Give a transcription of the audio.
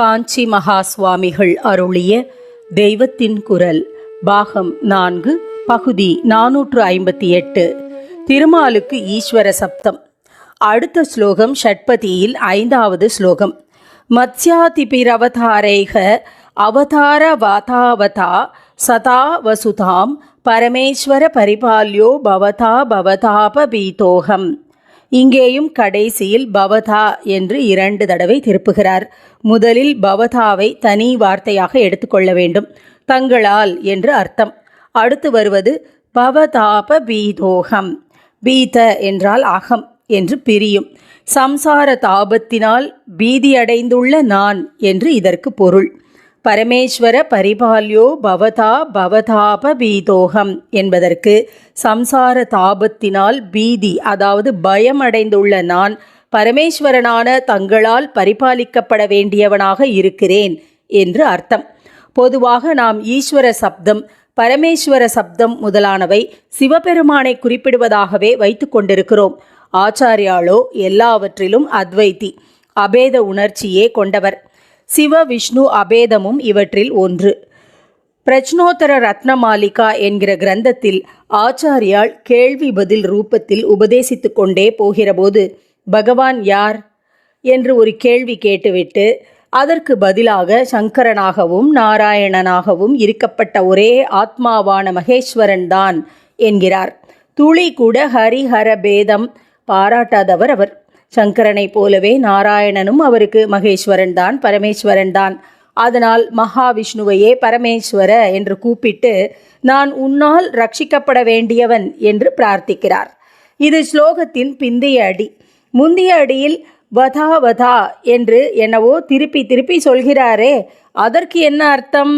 காஞ்சி மகா சுவாமிகள் அருளிய தெய்வத்தின் குரல் பாகம் நான்கு பகுதி நானூற்று ஐம்பத்தி எட்டு. திருமாலுக்கு ஈஸ்வர சப்தம். அடுத்த ஸ்லோகம் ஷட்பதியில் ஐந்தாவது ஸ்லோகம். மத்ஸ்யாதிபிரவதாரேக அவதார வாதாவதா சதா வசுதாம் பரமேஸ்வர பரிபால்யோ பவதா பவதாபபீதோகம் இங்கேயும் கடைசியில் பவதா என்று இரண்டு தடவை திருப்புகிறார். முதலில் பவதாவை தனி வார்த்தையாக எடுத்துக்கொள்ள வேண்டும். தங்களால் என்று அர்த்தம். அடுத்து வருவது பவதாப பீதோகம். பீத என்றால் அகம் என்று பிரியும். சம்சார தாபத்தினால் பீதியடைந்துள்ள நான் என்று இதற்கு பொருள். பரமேஸ்வர பரிபால்யோ பவதா பவதாப பீதோகம் என்பதற்கு சம்சார தாபத்தினால் பீதி அதாவது பயம் அடைந்துள்ள நான் பரமேஸ்வரனான தங்களால் பரிபாலிக்கப்பட வேண்டியவனாக இருக்கிறேன் என்று அர்த்தம். பொதுவாக நாம் ஈஸ்வர சப்தம் பரமேஸ்வர சப்தம் முதலானவை சிவபெருமானை குறிப்பிடுவதாகவே வைத்து கொண்டிருக்கிறோம். ஆச்சாரியாலோ எல்லாவற்றிலும் அத்வைத்தி அபேத உணர்ச்சியே கொண்டவர். சிவ விஷ்ணு அபேதமும் இவற்றில் ஒன்று. பிரச்னோத்தர ரத்னமாலிகா என்கிற கிரந்தத்தில் ஆச்சாரியால் கேள்வி பதில் ரூபத்தில் உபதேசித்து கொண்டே போகிறபோது பகவான் யார்? என்று ஒரு கேள்வி கேட்டுவிட்டு அதற்கு பதிலாக சங்கரனாகவும் நாராயணனாகவும் இருக்கப்பட்ட ஒரே ஆத்மாவான மகேஸ்வரன் தான் என்கிறார். துளி கூட ஹரிஹர பேதம் பாராட்டாதவர் அவர். சங்கரனைப் போலவே நாராயணனும் அவருக்கு மகேஸ்வரன் தான் பரமேஸ்வரன் தான். அதனால் மகாவிஷ்ணுவையே பரமேஸ்வர என்று கூப்பிட்டு நான் உன்னால் ரட்சிக்கப்பட வேண்டியவன் என்று பிரார்த்திக்கிறார். இது ஸ்லோகத்தின் பிந்தைய அடி. முந்தைய அடியில் வதா வதா என்று என்னவோ திருப்பி திருப்பி சொல்கிறாரே அதற்கு என்ன அர்த்தம்?